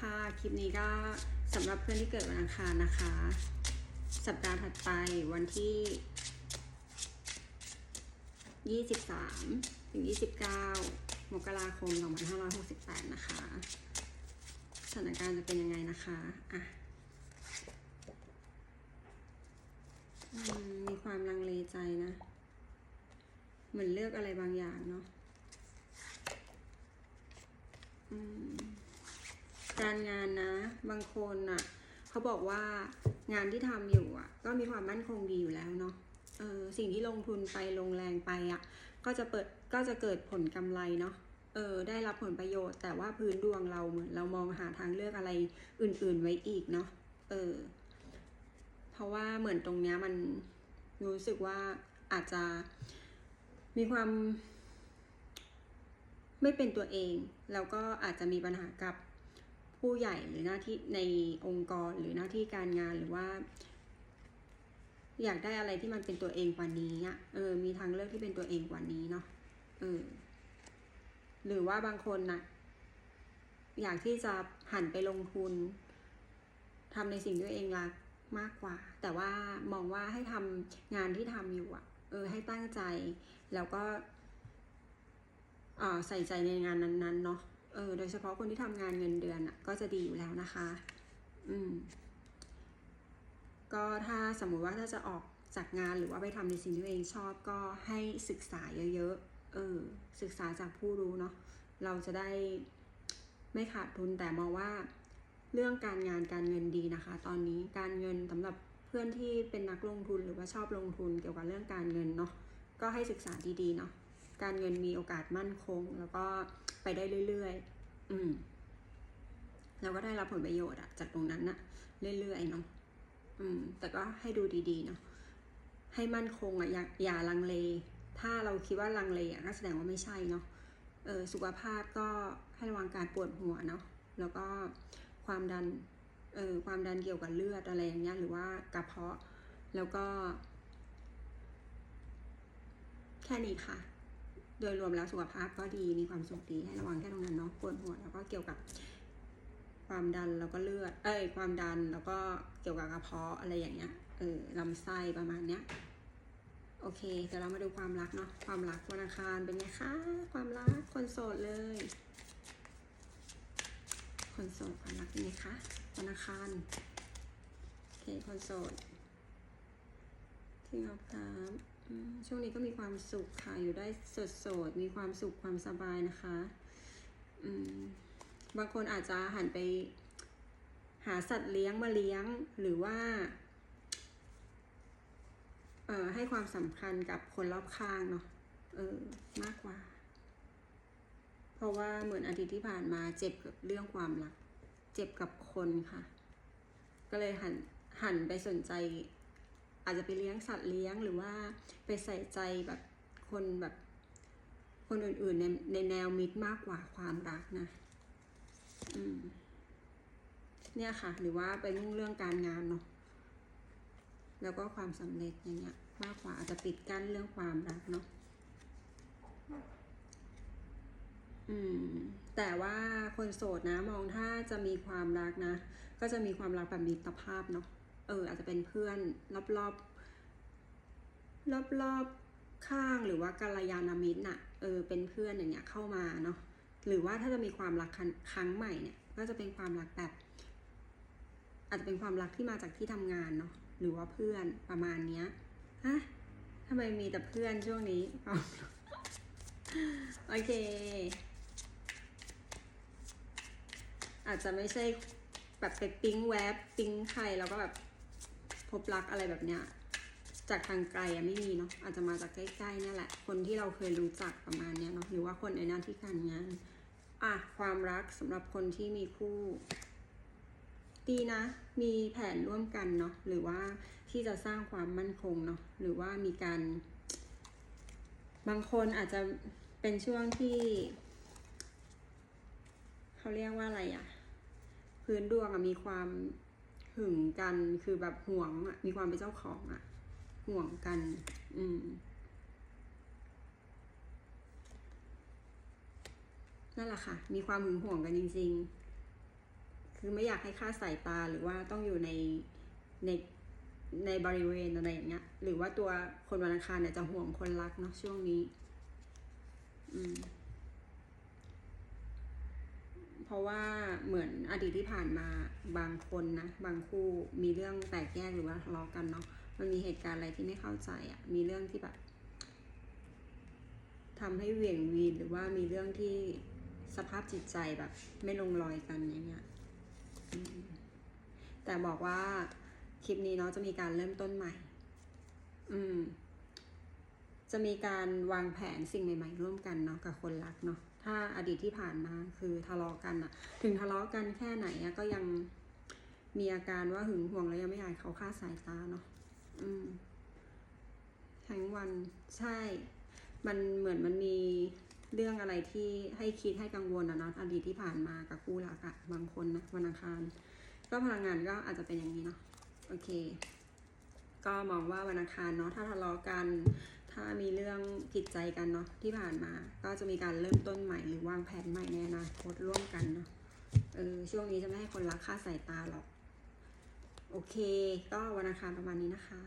ค่ะ คลิปนี้ก็สำหรับเพื่อนที่เกิดวันอังคารนะคะ สัปดาห์ถัดไปวันที่ 23 ถึง 29 มกราคม 2568 นะคะ สถานการณ์จะเป็นยังไงนะคะ อะมมีความลังเลใจนะ เหมือนเลือกอะไรบางอย่างเนาะ อืม การงานนะ บางคนอะเขาบอกว่างานที่ทำอยู่อะ ก็มีความมั่นคงดีอยู่แล้วเนาะเออสิ่งที่ลงทุนไปลงแรงไปอะ ก็จะเปิดก็จะเกิดผลกำไรเนาะเออได้รับผลประโยชน์ แต่ว่าพื้นดวงเราเหมือนเรามองหาทางเลือกอะไรอื่น ๆไว้อีกเนาะเออเพราะว่าเหมือนตรงเนี้ยมันรู้สึกว่าอาจจะมีความไม่เป็นตัวเอง แล้วก็อาจจะมีปัญหากับ ผู้ใหญ่หรือหน้าที่ในองค์กรหรือหน้าที่การงานหรือว่า อยากได้อะไรที่มันเป็นตัวเองกว่านี้อะเออ มีทางเลือกที่เป็นตัวเองกว่านี้เนาะเออ หรือว่าบางคนน่ะ อยากที่จะหันไปลงทุนทำในสิ่งที่ตัวเองรักมากกว่า แต่ว่ามองว่าให้ทำงานที่ทำอยู่อะเออ ให้ตั้งใจแล้วก็อ่าใส่ใจในงานนั้นๆเนาะ เออโดยเฉพาะคนที่ทำงานเงินเดือนอะก็จะดีอยู่แล้วนะคะ อืม ก็ถ้าสมมุติว่าถ้าจะออกจากงานหรือว่าไปทำในสิ่งที่ตัวเองชอบก็ให้ศึกษาเยอะๆ เออ ศึกษาจากผู้รู้เนาะ เราจะได้ไม่ขาดทุนแต่มองว่าเรื่องการงานการเงินดีนะคะ ตอนนี้การเงินสำหรับเพื่อนที่เป็นนักลงทุนหรือว่าชอบลงทุนเกี่ยวกับเรื่องการเงินเนาะก็ให้ศึกษาดีๆเนาะการเงินมีโอกาสมั่นคง แล้วก็ ไปได้เรื่อยๆ อืมเราก็ได้รับผลประโยชน์อะจากตรงนั้นอะเรื่อยๆเนาะอืม แต่ก็ให้ดูดีๆเนาะให้มั่นคงอะอย่าอย่าลังเล ถ้าเราคิดว่าลังเลอะก็แสดงว่าไม่ใช่เนาะเออสุขภาพก็ให้ระวังการปวดหัวเนาะแล้วก็ความดันเออความดันเกี่ยวกับเลือดอะไรอย่างเงี้ยหรือว่ากระเพาะแล้วก็ แค่นี้ค่ะ โดยรวมแล้วสุขภาพก็ดีมีความสุขดีให้ระวังแค่ตรงนั้นเนาะปวดหัวแล้วก็เกี่ยวกับความดันแล้วก็เลือด เอ้ย ความดันแล้วก็เกี่ยวกับกระเพาะอะไรอย่างเงี้ย เออลำไส้ประมาณเนี้ย โอเค เดี๋ยวเรามาดูความรักเนาะ ความรักวันอังคารเป็นไงคะ ความรักคนโสดเลย คนโสดความรักเป็นไงคะวันอังคารโอเค คนโสดที่เราพร้ม ช่วงนี้ก็มีความสุขค่ะ อยู่ได้สดสดมีความสุขความสบายนะคะบางคนอาจจะหันไป หาสัตว์เลี้ยงมาเลี้ยงหรือว่าเออให้ความสำคัญกับคนรอบข้างเนาะเออมากกว่า เพราะว่าเหมือนอาทิตย์ที่ผ่านมาเจ็บกับเรื่องความรัก เจ็บกับคนค่ะ ก็เลยหันหันไปสนใจ อาจจะไปเลี้ยงสัตว์เลี้ยงหรือว่าไปใส่ใจแบบคนแบบคนอื่นๆในในแนวมิตรมากกว่าความรักนะอืมเนี่ยค่ะ หรือว่าไปมุ่งเรื่องการงานเนาะแล้วก็ความสำเร็จอย่างเงี้ย มากกว่าอาจจะปิดกั้นเรื่องความรักเนาะอืม แต่ว่าคนโสดนะ มองถ้าจะมีความรักนะ ก็จะมีความรักแบบมิตรภาพเนาะ เอออาจจะเป็นเพื่อนรอบรอบรอบรอบข้างหรือว่ากัลยาณมิตรน่ะเออเป็นเพื่อนอย่างเงี้ยเข้ามาเนาะหรือว่าถ้าจะมีความรักครั้งครั้งใหม่เนี่ย ก็จะเป็นความรักแบบ อาจจะเป็นความรักที่มาจากที่ทำงานเนาะหรือว่าเพื่อนประมาณเนี้ยฮะทำไมมีแต่เพื่อนช่วงนี้โอเค อาจจะไม่ใช่แบบไปปิ๊งแวบปิ๊งใครแล้วก็แบบ พบรักอะไรแบบเนี้ยจากทางไกลอะไม่มีเนาะอาจจะมาจากใกล้ๆเนี่ยแหละ คนที่เราเคยรู้จักประมาณเนี้ยเนาะหรือว่าคนในหน้าที่การงานอะความรักสำหรับคนที่มีคู่ ดีนะ มีแผนร่วมกันเนาะหรือว่าที่จะสร้างความมั่นคงเนาะหรือว่ามีการ บางคนอาจจะเป็นช่วงที่เขาเรียกว่าอะไรอะพื้นดวงอะมีความ หึงกันคือแบบห่วงอะมีความเป็นเจ้าของอะห่วงกัน อืมนั่นแหละค่ะ มีความหึงห่วงกันจริง ๆ คือไม่อยากให้ค่าสายตาหรือว่าต้องอยู่ในในในบริเวณอะไรอย่างเงี้ย หรือว่าตัวคนวันอังคารเนี่ยจะห่วงคนรักเนาะช่วงนี้ อืม เพราะว่าเหมือนอดีตที่ผ่านมาบางคนนะ บางคู่มีเรื่องแตกแยกหรือว่าทะเลาะกันเนาะมันมีเหตุการณ์อะไรที่ไม่เข้าใจอะ่ะมีเรื่องที่แบบทำให้เหวี่ยงวีนหรือว่ามีเรื่องที่สภาพจิตใจแบบ ไม่ลงรอยกันอย่างเงี้ยแต่บอกว่าคลิปนี้เนาะจะมีการเริ่มต้นใหม่ อืม จะมีการวางแผนสิ่งใหม่ ๆ ร่วมกันเนาะกับคนรักเนาะ ถ้าอดีตที่ผ่านมาคือทะเลาะกันอะถึงทะเลาะกันแค่ไหนอะก็ยังมีอาการว่าหึงหวงแล้วยังไม่อยากเขาค่าสายตาเนาะอืมทั้งวันใช่ มันเหมือนมันมีเรื่องอะไรที่ให้คิดให้กังวลอะเนาะอดีตที่ผ่านมากับคู่รักอะบางคนนะวันอังคาร ก็พลังงานก็อาจจะเป็นอย่างนี้เนาะโอเค ก็มองว่าวันอังคารเนาะถ้าทะเลาะกัน ถ้ามีเรื่องผิดใจกันเนาะที่ผ่านมา ก็จะมีการเริ่มต้นใหม่หรือวางแผนใหม่ในอนาคตร่วมกันเนาะเออช่วงนี้จะไม่ให้คนรักค่าสายตาหรอก โอเค ก็วันอังคารประมาณนี้นะคะ